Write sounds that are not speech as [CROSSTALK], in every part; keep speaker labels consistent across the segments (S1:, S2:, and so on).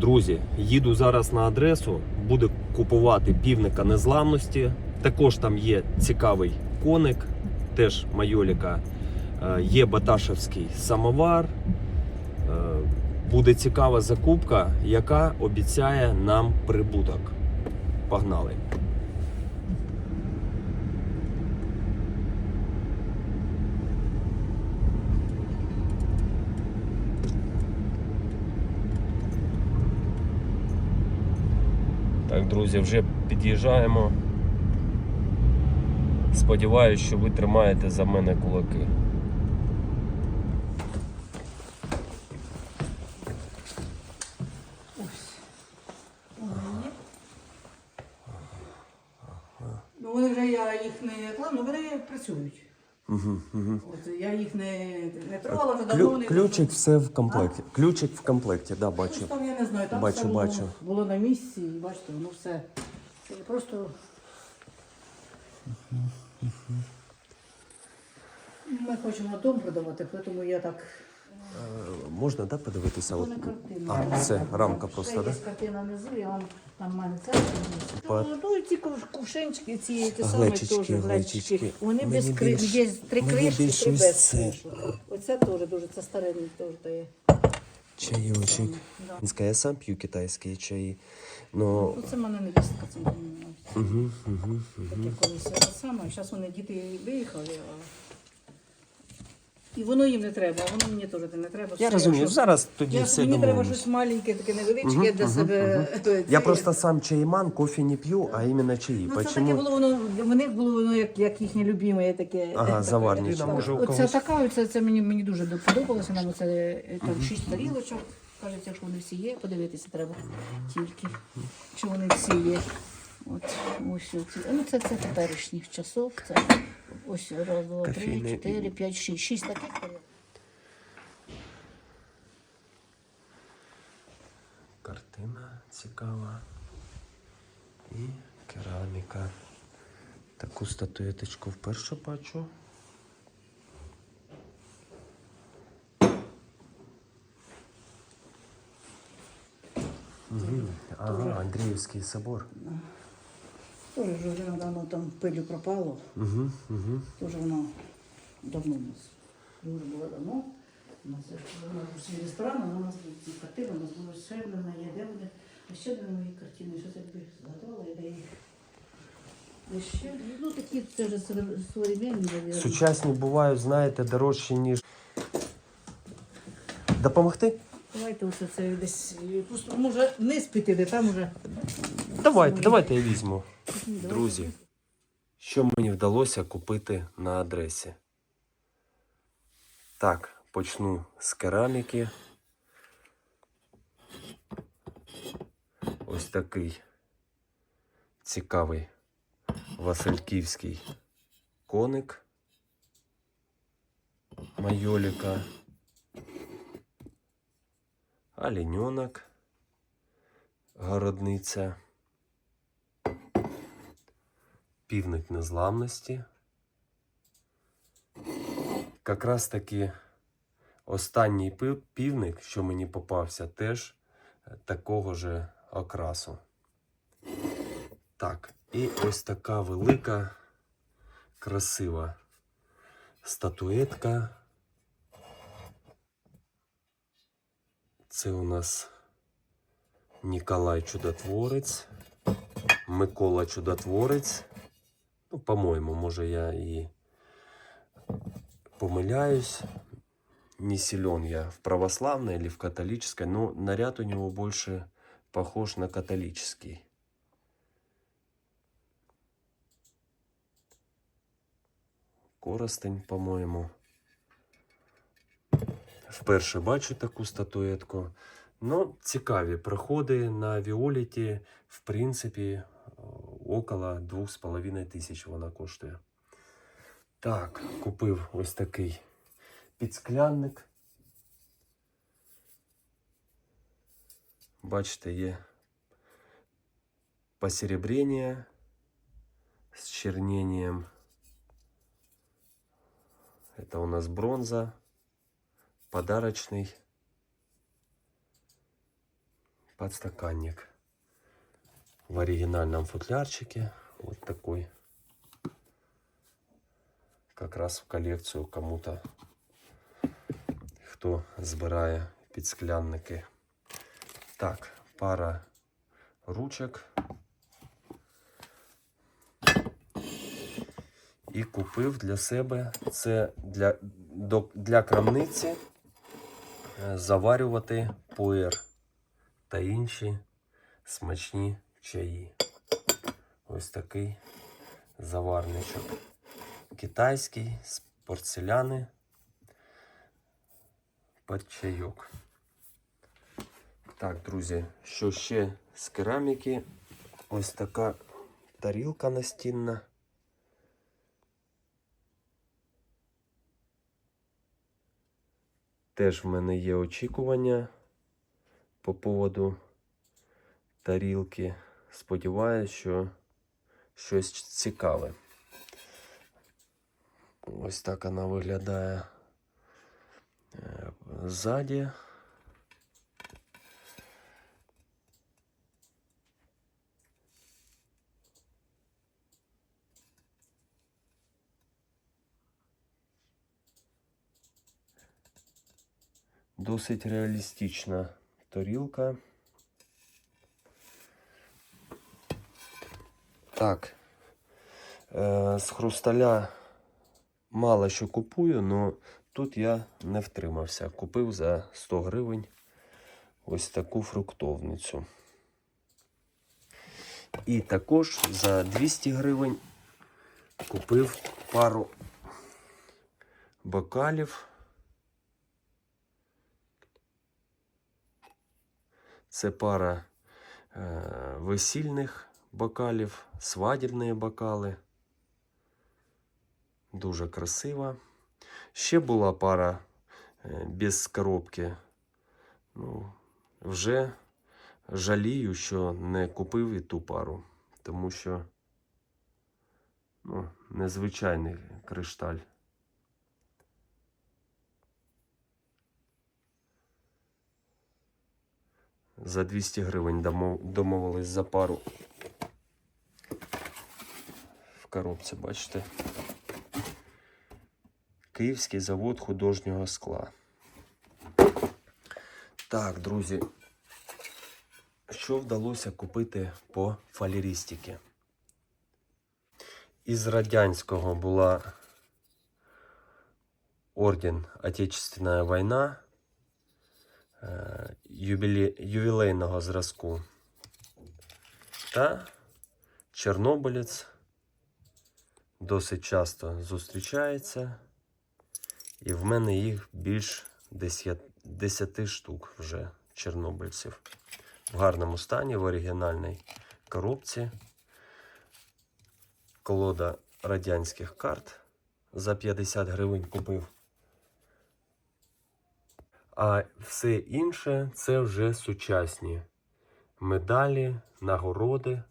S1: Друзі, їду зараз на адресу, буду купувати півника незламності. Також там є цікавий коник, теж майоліка. Е, Є Баташевський самовар. Е, Буде цікава закупка, яка обіцяє нам прибуток. Погнали! Друзі, вже під'їжджаємо. Сподіваюсь, що ви тримаєте за мене кулаки.
S2: Ну, вони вже я їх не клав, ну вони працюють.
S1: Угу, угу.
S2: От я їх не, не трогала, вже давно вони.
S1: ключик все в комплекті. Ключик в комплекті, да, бачу.
S2: Там я не знаю, там
S1: Бачу,
S2: все було,
S1: бачу.
S2: було на місці, і бачите, воно все. Це Просто. Ми хочемо дом продавати, тому я так.
S1: Е, Можна да, подивитися? От... А, це рамка просто, да?
S2: є картина внизу, я вам там в мене це.
S1: Па-
S2: Ну, ну, ці куш- кувшинчики, ці ті самі теж
S1: глечички.
S2: глечички. Вони без
S1: Мені
S2: кри...
S1: більш-
S2: є три
S1: мені
S2: кришки,
S1: більш
S2: три
S1: ось
S2: без
S1: це.
S2: кришок. Оце теж дуже, це старинний теж дає.
S1: Чайочок.
S2: Да.
S1: Я сам п'ю китайські чаї. Но...
S2: Ну, це в мене невістка цим.
S1: Угу, угу, угу.
S2: Таке колись саме. Зараз вони діти виїхали, а... І воно їм не треба, а воно мені теж не треба.
S1: Я
S2: Все,
S1: розумію,
S2: якщо-
S1: зараз тоді
S2: Я,
S1: все
S2: мені треба
S1: домовимось.
S2: щось маленьке, таке невеличке
S1: Мгм,
S2: для
S1: мгм,
S2: себе. [LAUGHS]
S1: Я
S2: Це-
S1: просто сам чайман, кофе не п'ю, а іменно чаї.
S2: Ну, це таке
S1: Почему?
S2: було воно, в них було воно як, як їхнє любиме, таке.
S1: Ага,
S2: таке.
S1: заварничне.
S2: Так.
S1: Може, у
S2: Оце
S1: когось-
S2: така, оце, це мені, мені дуже подобалося. Нам оце е, там шість тарілочок. Кажеться, що вони всі є, подивитися треба тільки, чи вони всі є. От, ось оці. Ну, це, це теперішніх часов. Це ось раз, два, три,
S1: Кофейний.
S2: чотири, п'ять, шість. Шість таких.
S1: Картина цікава. І кераміка. Таку статуеточку вперше бачу. Угу. Ага, Андріївський собор.
S2: Тоже вже давно там пилю пропало.
S1: Угу, угу.
S2: Тоже воно давно у нас. Дуже було давно. У нас є у нас був свій ресторан, а у нас були ці картини, у нас було ще одна є, де вони. А ще дві мої картини, що це якби згадувала, я де їх. Ще? Ну такі вже современні.
S1: Сучасні бувають, знаєте, дорожчі, ніж. Допомогти?
S2: Давайте оце це десь. Просто може вниз піти, де там уже.
S1: Давайте, давайте я візьму. Друзі, що мені вдалося купити на адресі? Так, почну з кераміки. Ось такий цікавий Васильківський коник майоліка. Оленьонок, городниця. Півник незламності. Якраз таки останній півник, що мені попався, теж е, такого же окрасу. Так, і ось така велика, красива статуетка. Це у нас Ніколай Чудотворець, Микола Чудотворець. Ну, по-моєму, може я і помиляюсь. Не силен я в православной или в католической, но наряд у него больше похож на католический. Коростень, по-моєму. Вперше бачу таку статуетку. Ну, цікаві проходи на Віоліті, в принципі, е, около 2,5 тисяч вона коштує. Так, купив ось такий підсклянник. Бачите, є посеребрення з чернением. Это у нас бронза, подарочный. подстаканник В оригинальном футлярчике. Вот такой. Как раз в коллекцию кому-то, хто збирає підсклянники. Так, пара ручок. І купив для себе це для, для крамниці е, заварювати пуер та інші смачні чаї. Ось такий заварничок. Китайський з порцеляни під чайок. Так, друзі, що ще з кераміки? Ось така тарілка настінна. Теж в мене є очікування по поводу тарілки. Сподіваюсь, що щось цікаве. Ось так вона виглядає е, ззаді. Досить реалістична тарілка. Так. Е, з хрусталя мало що купую, але тут я не втримався. Купив за 100 гривень ось таку фруктовницю. І також за 200 гривень купив пару бокалів. Це пара е, весільних бокалів, свадібні бокали. Дуже красива. Ще була пара е, без коробки. Ну, вже жалію, що не купив і ту пару, тому що ну, незвичайний кришталь. За 200 гривень домовились за пару. Коробці, бачите. Київський завод художнього скла. Так, друзі, що вдалося купити по фалерістиці? Із радянського була орден Отечественна війна е, ювілейного зразку та Чорнобилець досить часто зустрічається. І в мене їх більш 10, 10 штук вже чорнобильців. В гарному стані, в оригінальній коробці. Колода радянських карт за 50 гривень купив. А все інше це вже сучасні медалі, нагороди,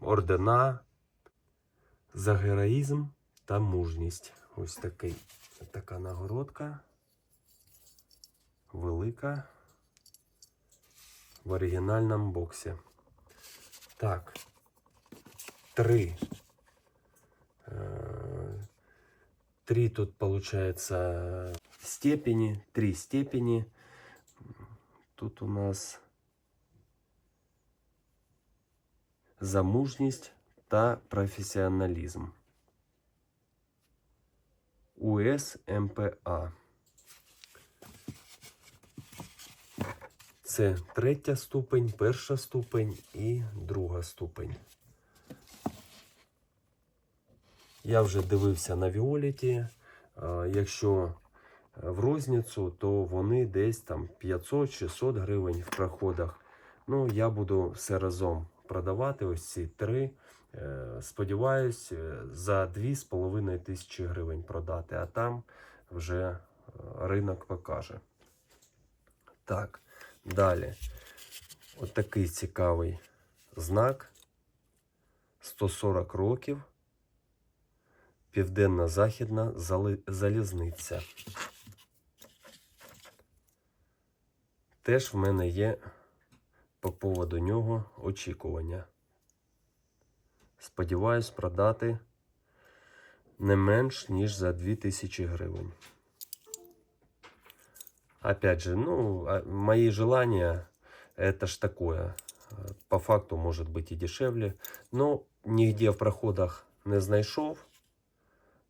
S1: ордена за героїзм та мужність. Ось такий, така нагородка. Велика. В оригінальному боксі. Так. Три. Э, Три тут получается степени. Три степени. Тут у нас замужність та професіоналізм. УСМПА. Це третя ступень, перша ступень і друга ступень. Я вже дивився на Віоліті. Якщо в розницю, то вони десь там 500-600 гривень в проходах. Ну, я буду все разом продавати ось ці три. Е, Сподіваюсь, е, за 2,5 тисячі гривень продати, а там вже е, ринок покаже. Так, далі. От такий цікавий знак. 140 років. Південно-західна залізниця. теж в мене є по поводу нього очікування. Сподіваюсь продати не менш, ніж за 2000 гривень. Опять же, ну, а мои желания, это ж такое. Э, По факту может быть и дешевле. Но нигде в проходах не знайшов.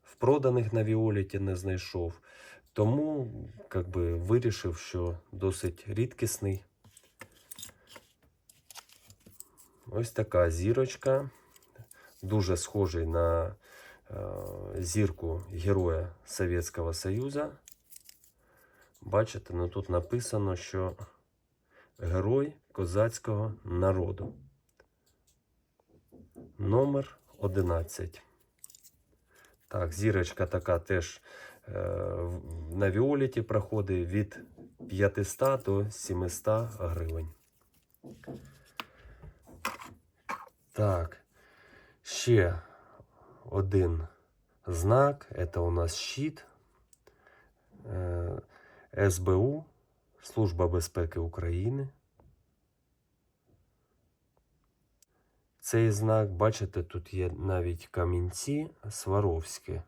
S1: В проданих на Віоліті не знайшов. Тому как би, вирішив, що досить рідкісний. Ось така зірочка. Дуже схожий на е, зірку Героя Совєтського Союзу. Бачите, ну тут написано, що Герой козацького народу. Номер 11. Так, зірочка така теж е, на Віоліті проходить від 500 до 700 гривень. Так, ще один знак. Це у нас щит. Е, СБУ, Служба безпеки України. Цей знак, бачите, тут є навіть камінці Сваровські.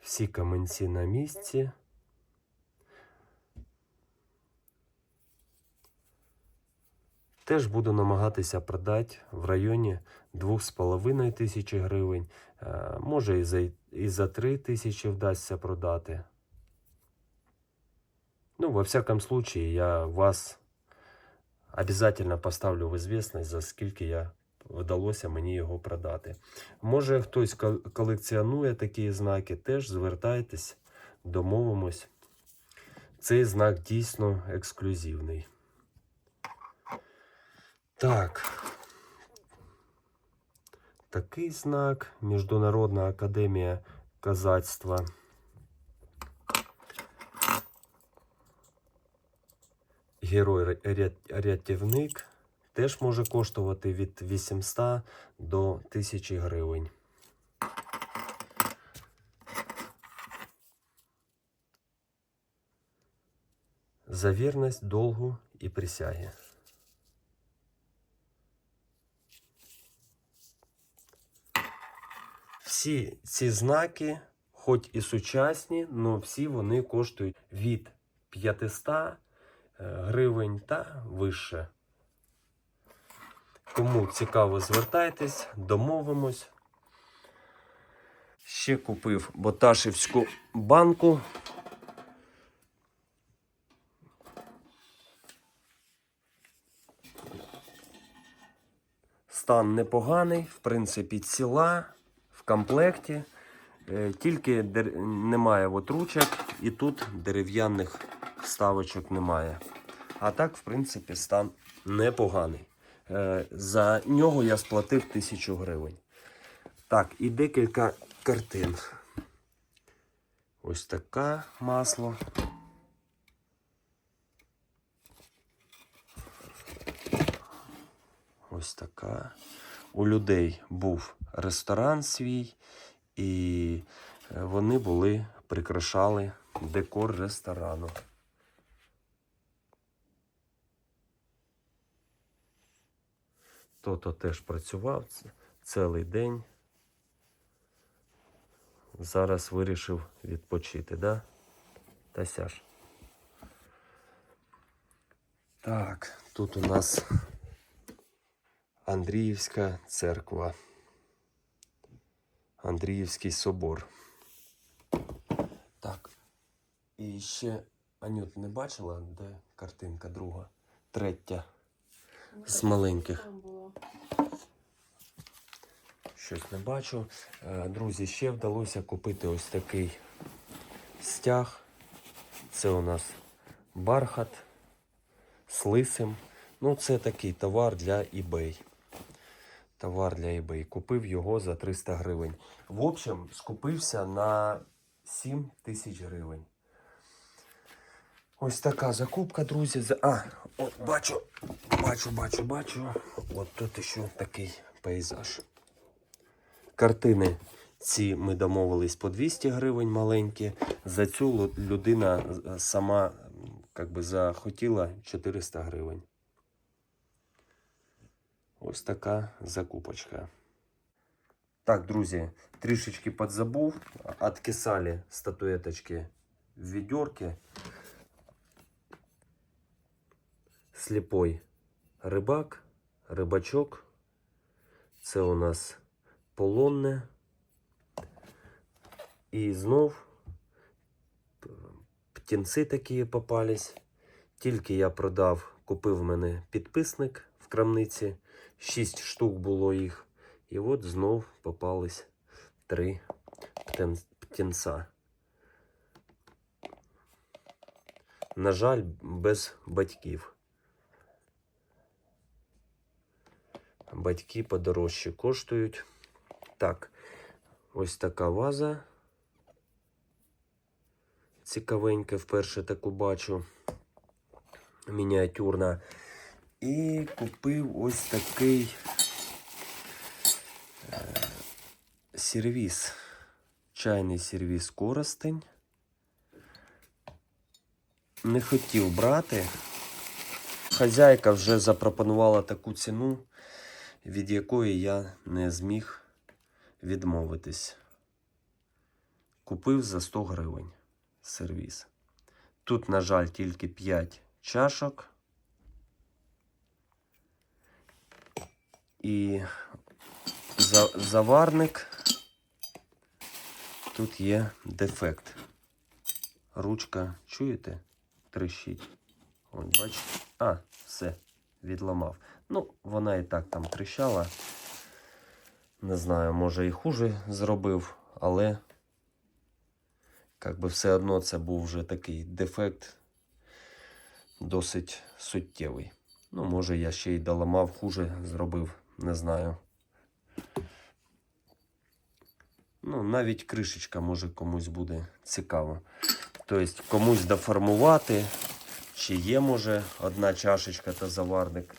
S1: Всі камінці на місці. Теж буду намагатися продати в районі 2,5 тисячі гривень. Е, Може і за, і за 3 тисячі вдасться продати. Ну, во всяком случае, я вас обязательно поставлю в известность, за скільки я вдалося мені його продати. Може, хтось колекціонує такі знаки, теж звертайтесь, домовимось. Цей знак дійсно ексклюзивний. Так. Такий знак Міжнародна академія казацтва. Герой рятівник теж може коштувати від 800 до 1000 гривень. За вірність долгу і присяги. Всі ці знаки, хоч і сучасні, але всі вони коштують від 500 е, гривень та вище. Кому цікаво, звертайтесь, домовимось. Ще купив Боташівську банку. Стан непоганий, в принципі, ціла комплекті. Е, Тільки немає от ручок і тут дерев'яних вставочок немає. А так, в принципі, стан непоганий. Е, За нього я сплатив 1000 гривень. Так, і декілька картин. Ось така масло. Ось така. У людей був ресторан свій, і е, вони були, прикрашали декор ресторану. То-то теж працював цілий день. Зараз вирішив відпочити, да? Тасяш. Так, тут у нас Андріївська церква. Андріївський собор. Так. І ще Анют не бачила, де картинка друга, третя з маленьких.
S3: Там було.
S1: Щось не бачу. Е, Друзі, ще вдалося купити ось такий стяг. Це у нас бархат з лисим. Ну, це такий товар для eBay. Товар для eBay. Купив його за 300 гривень. В общем, скупився на 7 тисяч гривень. Ось така закупка, друзі. А, от бачу, бачу, бачу, бачу. От тут ще такий пейзаж. Картини Ці ми домовились по 200 гривень маленькі. За цю людина сама как би, захотіла 400 гривень. Ось така закупочка. Так, друзі, трішечки подзабув. Откисали статуеточки в ведерке. Сліпой рибак, рибачок. Це у нас полонне. І знов птінці такі попались. Тільки я продав, купив мене підписник в крамниці. Шість штук було їх. І от знов попались три птен- птінця. На жаль, без батьків. Батьки подорожче коштують. Так, ось така ваза. Цікавенька, вперше таку бачу. Мініатюрна. І купив ось такий е, сервіс. Чайний сервіс Коростень. Не хотів брати. Хазяйка вже запропонувала таку ціну, від якої я не зміг відмовитись. Купив за 100 гривень сервіс. Тут, на жаль, тільки 5 чашок. І заварник. Тут є дефект. Ручка, чуєте? Трещить. От, бачите? А, все, відламав. Ну, вона і так там тріщала. Не знаю, може і хуже зробив, але як би все одно це був вже такий дефект досить суттєвий. Ну, може, я ще й доламав, хуже зробив, не знаю. Ну, навіть кришечка може комусь буде цікаво. Тобто комусь доформувати, чи є, може, одна чашечка та заварник.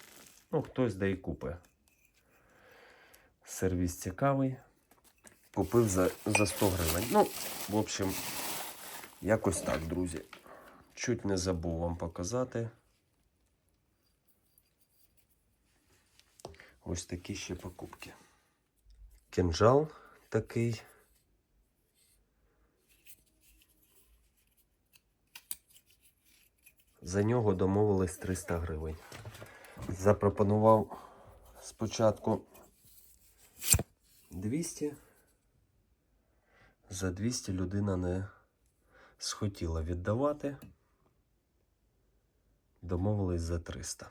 S1: Ну, хтось да і купить. Сервіс цікавий. Купив за, за 100 гривень. Ну, в общем, якось так, друзі. Чуть не забув вам показати. Ось такі ще покупки. Кинжал такий. За нього домовились 300 гривень. Запропонував спочатку 200. За 200 людина не схотіла віддавати. Домовились за 300.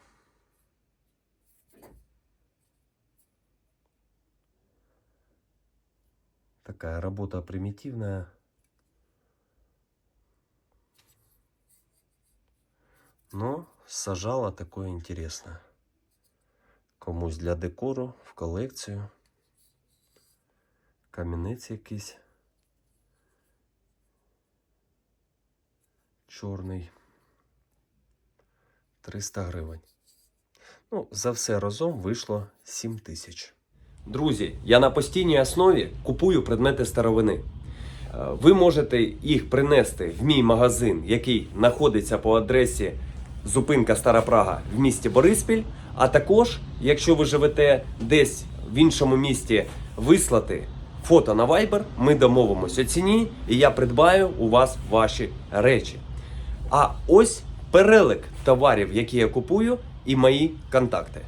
S1: Такая работа примитивная. Но сажала такое интересное. Комусь для декору, в колекцію. Камінець якийсь. Чорний. 300 гривень. Ну, за все разом вийшло 7 тисяч. Друзі, я на постійній основі купую предмети старовини. Е, Ви можете їх принести в мій магазин, який знаходиться по адресі зупинка Стара Прага в місті Бориспіль. А також, якщо ви живете десь в іншому місті, вислати фото на Viber, ми домовимося ціні, і я придбаю у вас ваші речі. А ось перелик товарів, які я купую, і мої контакти.